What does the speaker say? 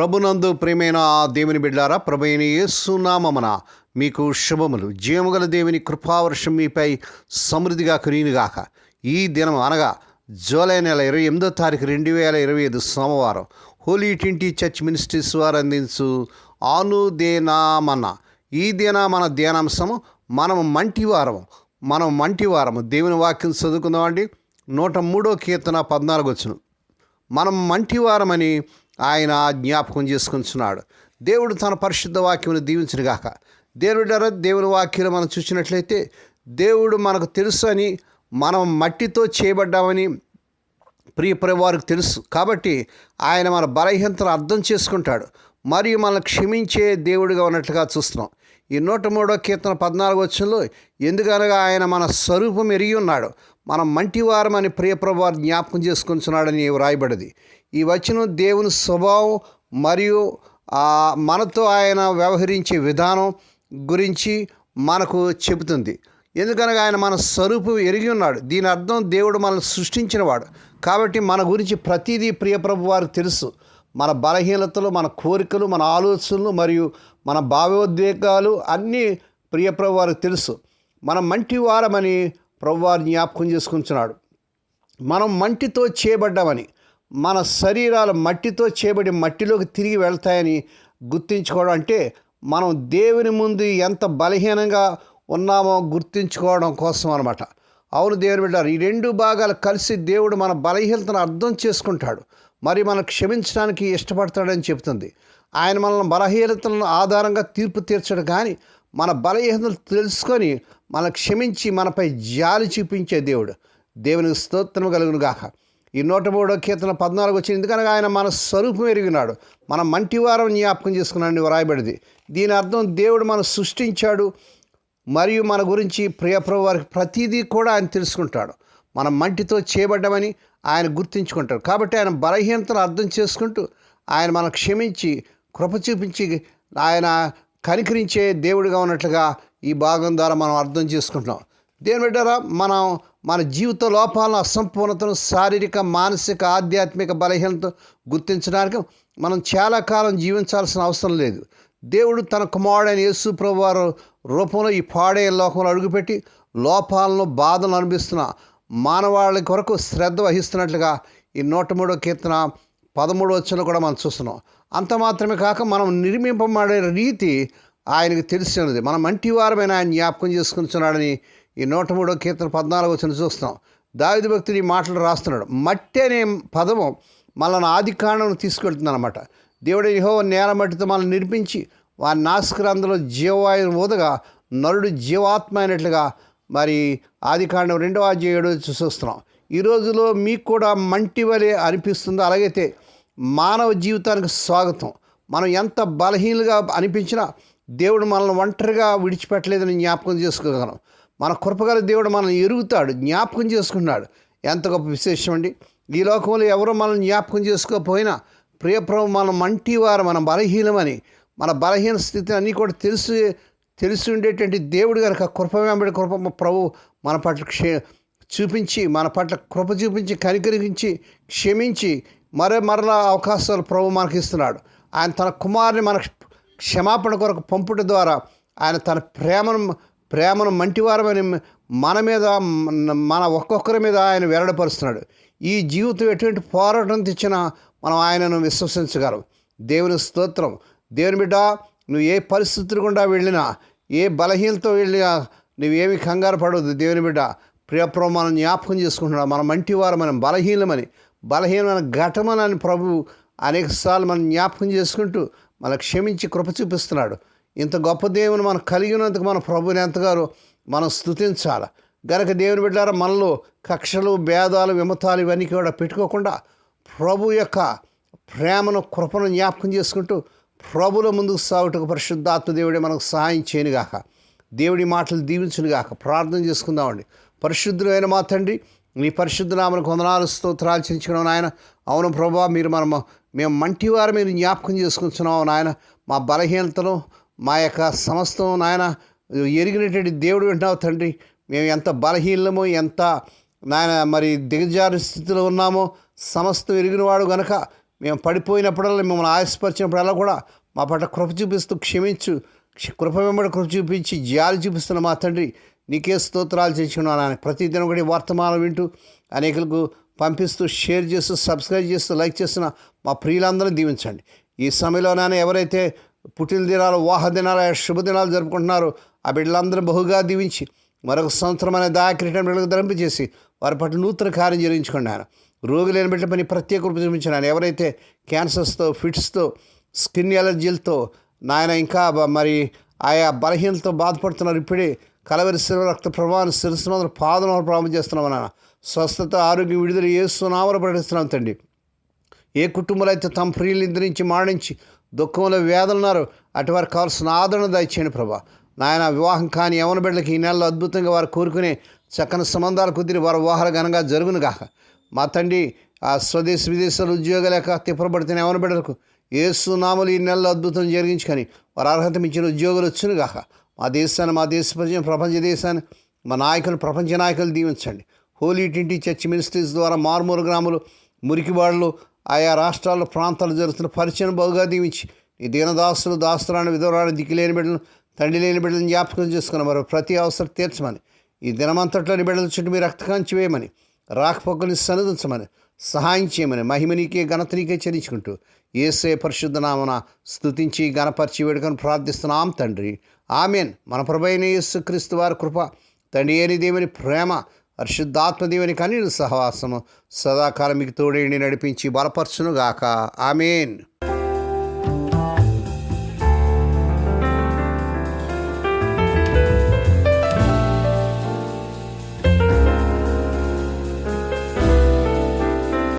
ప్రభునందు ప్రేమైన దేవుని బిడ్డారా ప్రభుని యేసునామమున మీకు శుభములు. జీవముగల దేవుని కృపావర్షం మీపై సమృద్ధిగా కురియునుగాక. ఈ దినం అనగా జూలై నెల ఇరవై ఎనిమిదో తారీఖు రెండు వేల ఇరవై ఐదు సోమవారం హోలీ ట్వంటీ చర్చ్ మినిస్ట్రీస్ వారు అందించు ఆనుదేనామన ఈ దిన మన ధ్యానాంశము మనం మంటి వారము. మనం మంటి వారము. దేవుని వాక్యం చదువుకుందామండి. నూట మూడో కీర్తన పద్నాలుగు వచ్చును మనం మంటివారమని ఆయన జ్ఞాపకం చేసుకుంటున్నాడు. దేవుడు తన పరిశుద్ధ వాక్యమును దీవించిన గాక. దేవుడు దేవుని వాక్యం మనం చూసినట్లయితే దేవుడు మనకు తెలుసు అని మనం మట్టితో చేయబడ్డామని ప్రియ వారికి తెలుసు. కాబట్టి ఆయన మన బలహీనతను అర్థం చేసుకుంటాడు. మరియు మనల్ని క్షమించే దేవుడిగా ఉన్నట్లుగా చూస్తున్నాం. ఈ నూట మూడో కీర్తన పద్నాలుగు వచ్చంలో ఎందుకనగా ఆయన మన స్వరూపం ఎరిగి ఉన్నాడు. మనం మంటివారం అని ప్రియప్రభు వారు జ్ఞాపకం చేసుకుంటున్నాడని వ్రాయబడింది. ఈ వచనం దేవుని స్వభావం మరియు మనతో ఆయన వ్యవహరించే విధానం గురించి మనకు చెబుతుంది. ఎందుకనగా ఆయన మన స్వరూపం ఎరిగి ఉన్నాడు. దీని అర్థం దేవుడు మనల్ని సృష్టించినవాడు కాబట్టి మన గురించి ప్రతిదీ ప్రియప్రభు వారికి తెలుసు. మన బలహీనతలు మన కోరికలు మన ఆలోచనలు మరియు మన భావోద్వేగాలు అన్నీ ప్రియప్రభు వారికి తెలుసు. మనం మంటి వారమని ప్రభువారు జ్ఞాపకం చేసుకుంటున్నాడు. మనం మంటితో చేయబడ్డామని మన శరీరాలు మట్టితో చేయబడి మట్టిలోకి తిరిగి వెళ్తాయని గుర్తించుకోవడం అంటే మనం దేవుని ముందు ఎంత బలహీనంగా ఉన్నామో గుర్తించుకోవడం కోసం అనమాట అవును దేవుని బిడ్డారు ఈ రెండు భాగాలు కలిసి దేవుడు మన బలహీనతను అర్థం చేసుకుంటాడు. మరి మనం క్షమించడానికి ఇష్టపడతాడని చెప్తుంది. ఆయన మనల్ని బలహీనతలను ఆధారంగా తీర్పు తీర్చడు. కానీ మన బలహీనతలు తెలుసుకొని మన క్షమించి మనపై జాలి చూపించే దేవుడు. దేవునికి స్తోత్రం కలుగునుగాక ఈ నూట మూడో కీర్తన పద్నాలుగు వచ్చింది ఎందుకనగా ఆయన మన స్వరూపం ఎరిగినాడు. మన మంటివారం జ్ఞాపకం చేసుకున్నాడని వ్రాయబడింది. దీని అర్థం దేవుడు మనం సృష్టించాడు మరియు మన గురించి ప్రియప్రభు వారికి ప్రతిదీ కూడా ఆయన తెలుసుకుంటాడు. మనం మంటితో చేయబడ్డమని ఆయన గుర్తించుకుంటాడు. కాబట్టి ఆయన బలహీనతను అర్థం చేసుకుంటూ ఆయన మనం క్షమించి కృప చూపించి ఆయన కనికరించే దేవుడిగా ఉన్నట్లుగా ఈ భాగం ద్వారా మనం అర్థం చేసుకుంటున్నాం. దేని బిడ్డారా మనం మన జీవిత లోపాలను అసంపూర్ణతను శారీరక మానసిక ఆధ్యాత్మిక బలహీనత గుర్తించడానికి మనం చాలా కాలం జీవించాల్సిన అవసరం లేదు. దేవుడు తన కుమారుడైన యేసు ప్రభు వారు రూపంలో ఈ పాడే లోకంలో అడుగుపెట్టి లోపాలను బాధలను అనిపిస్తున్న మానవాళి కొరకు శ్రద్ధ వహిస్తున్నట్లుగా ఈ నూట మూడో కీర్తన పదమూడు వచ్చిన కూడా మనం చూస్తున్నాం. అంత మాత్రమే కాక మనం నిర్మింపబడే రీతి ఆయనకు తెలిసి ఉన్నది మనం మంటివారమైన ఆయన జ్ఞాపకం చేసుకుంటున్నాడని ఈ నూట మూడో కీర్తన పద్నాలుగు వచ్చిన చూస్తున్నాం. దావిద భక్తుడు ఈ మాటలు రాస్తున్నాడు. మట్టి అనే పదము మనల్ని ఆది కాండం తీసుకెళ్తుంది అనమాట దేవుడు యహో నేల మట్టితో మనల్ని నిర్మించి వారి నాశకరంధలో జీవాయుని ఊదగా నరుడు జీవాత్మ అయినట్లుగా మరి ఆది కాండం రెండవ అధ్యాయుడు చూస్తున్నాం. ఈ రోజులో మీకు కూడా మంటి వలె అనిపిస్తుందో. అలాగైతే మానవ జీవితానికి స్వాగతం. మనం ఎంత బలహీనలుగా అనిపించినా దేవుడు మనల్ని ఒంటరిగా విడిచిపెట్టలేదని జ్ఞాపకం చేసుకోగలం. మన కృపగల దేవుడు మనల్ని ఎరుగుతాడు జ్ఞాపకం చేసుకున్నాడు ఎంత గొప్ప విశేషం అండి. ఈ లోకంలో ఎవరో మనల్ని జ్ఞాపకం చేసుకోకపోయినా ప్రియప్రభు మనం మంటివారు మన బలహీనమని మన బలహీన స్థితిని అన్నీ కూడా తెలుసు తెలిసి ఉండేటువంటి దేవుడు కనుక కృప వెంబడి కృప ప్రభు మన పట్ల క్షే చూపించి మన పట్ల కృప చూపించి కనికరించి క్షమించి మరే మరలా అవకాశాలు ప్రభు మనకి ఇస్తున్నాడు ఆయన తన కుమారుని మన క్షమాపణ కొరకు పంపుట ద్వారా ఆయన తన ప్రేమను ప్రేమను మంటివారమని మన మీద మన ఒక్కొక్కరి మీద ఆయన వెల్లడపరుస్తున్నాడు. ఈ జీవితం ఎటువంటి పోరాటం తెచ్చినా మనం ఆయనను విశ్వసించగలం. దేవుని స్తోత్రం. దేవుని బిడ్డ నువ్వు ఏ పరిస్థితులు గుండా వెళ్ళినా ఏ బలహీనతో వెళ్ళినా నువ్వేమి కంగారు పడవద్దు దేవుని బిడ్డ. ప్రియప్రభు మనం జ్ఞాపకం చేసుకుంటున్నాడు. మన మంటివారు మనం బలహీనమని బలహీనమైన ఘటమనని ప్రభు అనేకసార్లు మనం జ్ఞాపకం చేసుకుంటూ మన క్షమించి కృప చూపిస్తున్నాడు. ఇంత గొప్ప దేవుని మనం కలిగినందుకు మన ప్రభుని ఎంతగారో మనం స్తుతించాలి? గనక దేవుని బిడ్డారా మనలో కక్షలు భేదాలు విమతాలు ఇవన్నీ కూడా పెట్టుకోకుండా ప్రభు యొక్క ప్రేమను కృపను జ్ఞాపకం చేసుకుంటూ ప్రభుల ముందుకు సాగుటకు పరిశుద్ధాత్మ దేవుడే మనకు సహాయం చేయనుగాక. దేవుడి మాటలు దీవించునుగాక. ప్రార్థన చేసుకుందామండి. పరిశుద్ధులైన మా తండ్రి మీ పరిశుద్ధ నామను కొందనాలు స్తోత్రాలు చెల్లించడం నాయన. అవును ప్రభా మీరు మనము మేము మంటివారు మీరు జ్ఞాపకం చేసుకుంటున్నాం నాయన. మా బలహీనతను మా యొక్క సమస్తం నాయన ఎరిగినటువంటి దేవుడు వింటావు తండ్రి. మేము ఎంత బలహీనమో ఎంత నాయన మరి దిగజారు స్థితిలో ఉన్నామో సమస్తం ఎరిగినవాడు గనక మేము పడిపోయినప్పుడల్లా మిమ్మల్ని ఆయాసపరిచినప్పుడల్లా కూడా మా పట్ల కృప చూపిస్తూ క్షమించు. క్ష- కృప వెంబడి కృప చూపించి జాలి చూపిస్తున్న మా తండ్రి. నీకే స్తోత్రాలు చేస్తున్నాను ప్రతిదినం కూడా వర్తమానం వింటూ అనేకులకు పంపిస్తూ షేర్ చేస్తూ సబ్స్క్రైబ్ చేస్తూ లైక్ చేస్తున్న మా ప్రియులందరూ దీవించండి. ఈ సమయంలో నాన్న ఎవరైతే పుట్టిన దినాలు వాహ దినాలు శుభదినాలు జరుపుకుంటున్నారో ఆ బిడ్డలందరూ బహుగా దీవించి మరొక సంవత్సరం అనే దాకిరీటం బిడ్డలకు ధరింపజేసి వారి పట్ల నూతన కార్యం జరిగించుకున్నాను రోగి లేని బిడ్డ పని ప్రత్యేక కృప చూపించిన ఎవరైతే క్యాన్సర్స్తో ఫిట్స్తో స్కిన్ ఎలర్జీలతో నాయన ఇంకా మరి ఆయా బలహీనతతో బాధపడుతున్నారు ఇప్పుడే కలవరి శిర రక్త ప్రభావాన్ని శిరస్సు మీద పాదం ప్రారంభం చేస్తున్నాం నాన్న. స్వస్థత ఆరోగ్యం విడుదల ఏ సునామలు ప్రకటిస్తున్నాం తండ్రి. ఏ కుటుంబాలు అయితే తమ ప్రియులు నిద్రించి మాడించి దుఃఖంలో వేదలున్నారో అటు వారికి కావాల్సిన ఆదరణ దయచేయండి ప్రభా. నాయన వివాహం కాని యవన బిడ్డలకి ఈ నెలలో అద్భుతంగా వారు కోరుకునే చక్కని సంబంధాలు కుదిరి వారు వివాహాలు ఘనంగా జరుగును గాక మా తండ్రి ఆ స్వదేశ విదేశాలు ఉద్యోగాలు లేక తిప్పబడుతున్న యవన బిడ్డలకు ఏసు నామలు ఈ నెలలో అద్భుతం జరిగించుకొని వారు అర్హత మించిన ఉద్యోగాలు వచ్చును గాక మా దేశాన్ని మా దేశ ప్రజలు ప్రపంచ దేశాన్ని మా నాయకులు ప్రపంచ నాయకులు దీవించండి. హోలీ టింటి చర్చ్ మినిస్ట్రీస్ ద్వారా మారుమూల గ్రాములు మురికివాడలు ఆయా రాష్ట్రాల్లో ప్రాంతాలు జరుగుతున్న పరిచయం బహుగా దీవించి ఈ దీనదాసులు దాస్తురాన్ని దిక్కు దిక్కులేని బిడ్డలను తండ్రి లేని బిడ్డలను జ్ఞాపకం చేసుకున్న మరి ప్రతి అవసరం తీర్చమని ఈ దినమంతట్లోని బిడ్డల చుట్టూ మీరు రక్తకాంచి వేయమని రాకపోకల్ని సన్నదించమని సహాయం చేయమని మహిమ నీకే ఘనత నీకే చెల్లించుకుంటూ ఏసే పరిశుద్ధనామన స్థుతించి గణపరిచి వేడుకొని ప్రార్థిస్తున్నాం తండ్రి. ఆమెన్. మన ప్రభైన యేసుక్రీస్తు వారి కృప తండ్రి ఏని దేవుని ప్రేమ పరిశుద్ధాత్మ దేవుని కనీడు సహవాసము సదాకాలం మీకు తోడేండి నడిపించి బలపరచునుగాక. ఆమెన్.